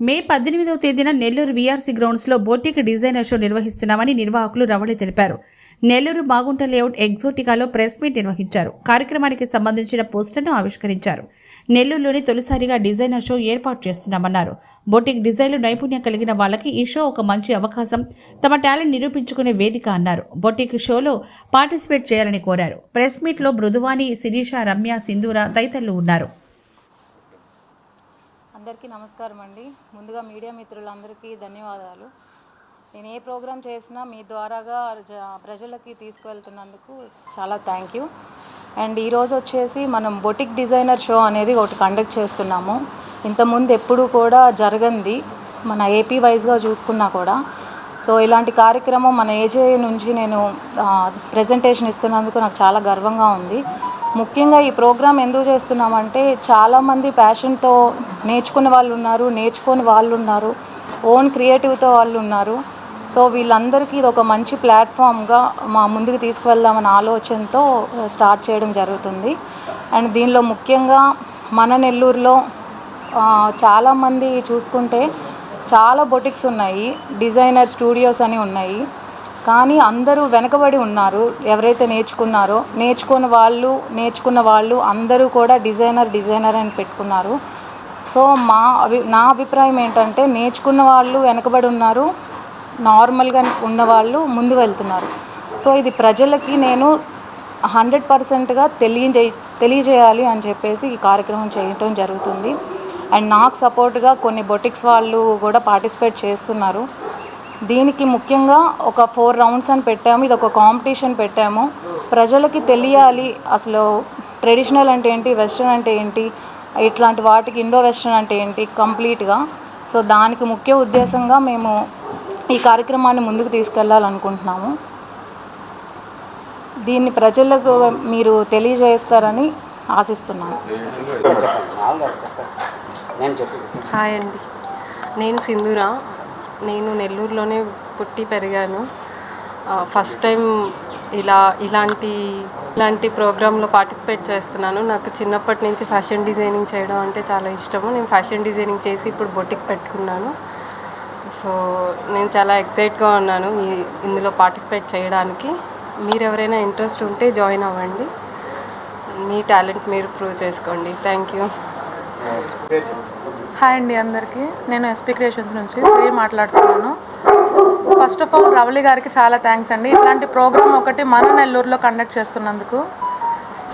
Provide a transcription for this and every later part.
మే పద్దెనిమిదవ తేదీన నెల్లూరు వీఆర్సీ గ్రౌండ్స్లో బోటిక్ డిజైనర్ షో నిర్వహిస్తున్నామని నిర్వాహకులు రవళి తెలిపారు. నెల్లూరు బాగుంట లేఅవుట్ ఎగ్జోటికాలో ప్రెస్ మీట్ నిర్వహించారు. కార్యక్రమానికి సంబంధించిన పోస్టర్ను ఆవిష్కరించారు. నెల్లూరులోని తొలిసారిగా డిజైనర్ షో ఏర్పాటు చేస్తున్నామన్నారు. బోటిక్ డిజైన్లు నైపుణ్యం కలిగిన వాళ్ళకి ఈ షో ఒక మంచి అవకాశం. తమ టాలెంట్ నిరూపించుకునే వేదిక అన్నారు. బొటిక్ షోలో పార్టిసిపేట్ చేయాలని కోరారు. ప్రెస్ మీట్లో మృదువాని శిరీష రమ్య సింధూర తదితరులు ఉన్నారు. అందరికీ నమస్కారం అండి. ముందుగా మీడియా మిత్రులందరికీ ధన్యవాదాలు. నేను ఏ ప్రోగ్రాం చేసినా మీ ద్వారాగా జ- ప్రజలకి తీసుకువెళ్తున్నందుకు చాలా థ్యాంక్ యూ. అండ్ ఈరోజు వచ్చేసి మనం బొటిక్ డిజైనర్ షో అనేది ఒకటి కండక్ట్ చేస్తున్నాము. ఇంతకుముందు ఎప్పుడు కూడా జరగంది. మన ఏపీ వైజ్గా చూసుకున్నా కూడా. సో ఇలాంటి కార్యక్రమం మన ఏజే నుంచి నేను ప్రజెంటేషన్ ఇస్తున్నందుకు నాకు చాలా గర్వంగా ఉంది. ముఖ్యంగా ఈ ప్రోగ్రామ్ ఎందుకు చేస్తున్నామంటే చాలామంది ప్యాషన్తో నేర్చుకునే వాళ్ళు ఉన్నారు నేర్చుకొని వాళ్ళు ఉన్నారు ఓన్ క్రియేటివ్తో వాళ్ళు ఉన్నారు. సో వీళ్ళందరికీ ఇది ఒక మంచి ప్లాట్ఫామ్గా మా ముందుకు తీసుకువెళ్దామన్న ఆలోచనతో స్టార్ట్ చేయడం జరుగుతుంది. అండ్ దీనిలో ముఖ్యంగా మన నెల్లూరులో చాలామంది చూసుకుంటే చాలా బొటిక్స్ ఉన్నాయి డిజైనర్ స్టూడియోస్ అని ఉన్నాయి. కానీ అందరూ వెనకబడి ఉన్నారు. ఎవరైతే నేర్చుకున్నారో నేర్చుకున్న వాళ్ళు నేర్చుకున్న వాళ్ళు అందరూ కూడా డిజైనర్ డిజైనర్ అని పెట్టుకున్నారు. సో మా అభి నా అభిప్రాయం ఏంటంటే నేర్చుకున్న వాళ్ళు వెనకబడి ఉన్నారు. నార్మల్గా ఉన్న వాళ్ళు ముందు వెళ్తున్నారు. సో ఇది ప్రజలకి నేను హండ్రెడ్ పర్సెంట్గా తెలియజే తెలియజేయాలి అని చెప్పేసి ఈ కార్యక్రమం చేయటం జరుగుతుంది. అండ్ నాకు సపోర్ట్గా కొన్ని బొటిక్స్ వాళ్ళు కూడా పార్టిసిపేట్ చేస్తున్నారు. దీనికి ముఖ్యంగా ఒక ఫోర్ రౌండ్స్ అని పెట్టాము. ఇది ఒక కాంపిటీషన్ పెట్టాము. ప్రజలకి తెలియాలి అసలు ట్రెడిషనల్ అంటే ఏంటి వెస్ట్రన్ అంటే ఏంటి ఇట్లాంటి వాటికి ఇండో వెస్ట్రన్ అంటే ఏంటి కంప్లీట్గా. సో దానికి ముఖ్య ఉద్దేశంగా మేము ఈ కార్యక్రమాన్ని ముందుకు తీసుకెళ్ళాలనుకుంటున్నాము దీన్ని ప్రజలకు మీరు తెలియజేస్తారని ఆశిస్తున్నాను. హాయ్ అండి. నేను సింధూర. నేను నెల్లూరులోనే పుట్టి పెరిగాను. ఫస్ట్ టైం ఇలా ఇలాంటి ఇలాంటి ప్రోగ్రాంలో పార్టిసిపేట్ చేస్తున్నాను. నాకు చిన్నప్పటి నుంచి ఫ్యాషన్ డిజైనింగ్ చేయడం అంటే చాలా ఇష్టము. నేను ఫ్యాషన్ డిజైనింగ్ చేసి ఇప్పుడు బొటిక్ పెట్టుకున్నాను. సో నేను చాలా ఎక్సైట్గా ఉన్నాను ఇందులో పార్టిసిపేట్ చేయడానికి. మీరు ఎవరైనా ఇంట్రెస్ట్ ఉంటే జాయిన్ అవ్వండి. మీ టాలెంట్ మీరు ప్రూవ్ చేసుకోండి. Thank you. హాయ్ అండి అందరికీ. నేను ఎస్పీ క్రియేషన్స్ నుంచి శ్రీ మాట్లాడుతున్నాను. ఫస్ట్ ఆఫ్ ఆల్ రవళి గారికి చాలా థ్యాంక్స్ అండి. ఇట్లాంటి ప్రోగ్రామ్ ఒకటి మన నెల్లూరులో కండక్ట్ చేస్తున్నందుకు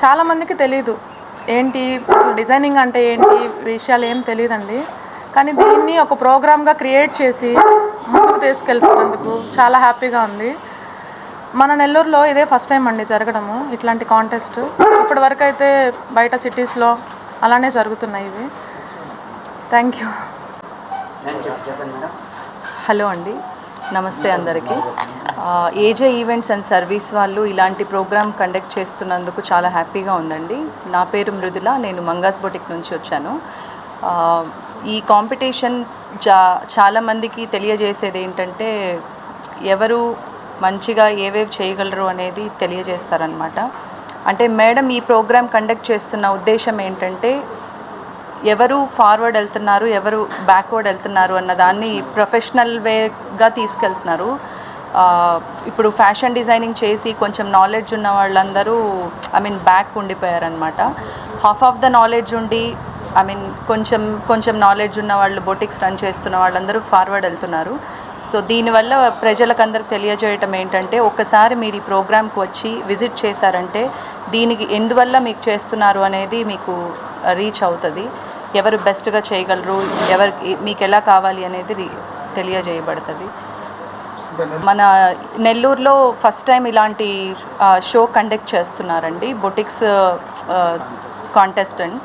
చాలామందికి తెలీదు. ఏంటి అసలు డిజైనింగ్ అంటే ఏంటి విషయాలు ఏం తెలియదండి కానీ దీన్ని ఒక ప్రోగ్రామ్గా క్రియేట్ చేసి ముందుకు తీసుకెళ్తున్నందుకు చాలా హ్యాపీగా ఉంది. మన నెల్లూరులో ఇదే ఫస్ట్ టైం అండి జరగడము ఇట్లాంటి కాంటెస్ట్ ఇప్పటి వరకు అయితే బయట సిటీస్లో అలానే జరుగుతున్నాయి ఇవి. థ్యాంక్ యూ హలో అండి. నమస్తే అందరికీ. ఏజే ఈవెంట్స్ అండ్ సర్వీస్ వాళ్ళు ఇలాంటి ప్రోగ్రామ్ కండక్ట్ చేస్తున్నందుకు చాలా హ్యాపీగా ఉందండి. నా పేరు మృదుల నేను మంగాస్ బొటిక్ నుంచి వచ్చాను. ఈ కాంపిటీషన్ చా చాలామందికి తెలియజేసేది ఏంటంటే ఎవరు మంచిగా ఏవేవి చేయగలరు అనేది తెలియజేస్తారనమాట అంటే మేడం ఈ ప్రోగ్రామ్ కండక్ట్ చేస్తున్న ఉద్దేశం ఏంటంటే ఎవరు ఫార్వర్డ్ వెళ్తున్నారు ఎవరు బ్యాక్వర్డ్ వెళ్తున్నారు అన్న దాన్ని ప్రొఫెషనల్ వేగా తీసుకెళ్తున్నారు. ఇప్పుడు ఫ్యాషన్ డిజైనింగ్ చేసి కొంచెం నాలెడ్జ్ ఉన్న వాళ్ళందరూ ఐ మీన్ బ్యాక్ ఉండిపోయారనమాట హాఫ్ ఆఫ్ ద నాలెడ్జ్ ఉండి ఐ మీన్ కొంచెం కొంచెం నాలెడ్జ్ ఉన్న వాళ్ళు బొటిక్స్ రన్ చేస్తున్న వాళ్ళందరూ ఫార్వర్డ్ వెళ్తున్నారు. సో దీనివల్ల ప్రజలకు తెలియజేయటం ఏంటంటే ఒక్కసారి మీరు ఈ ప్రోగ్రామ్కి వచ్చి విజిట్ చేశారంటే దీనికి ఎందువల్ల మీకు చేస్తున్నారు అనేది మీకు రీచ్ అవుతుంది. ఎవరు బెస్ట్గా చేయగలరు ఎవరికి మీకు ఎలా కావాలి అనేది తెలియజేయబడుతుంది. మన నెల్లూరులో ఫస్ట్ టైం ఇలాంటి షో కండక్ట్ చేస్తున్నారండి బొటిక్స్ కాంటెస్టెంట్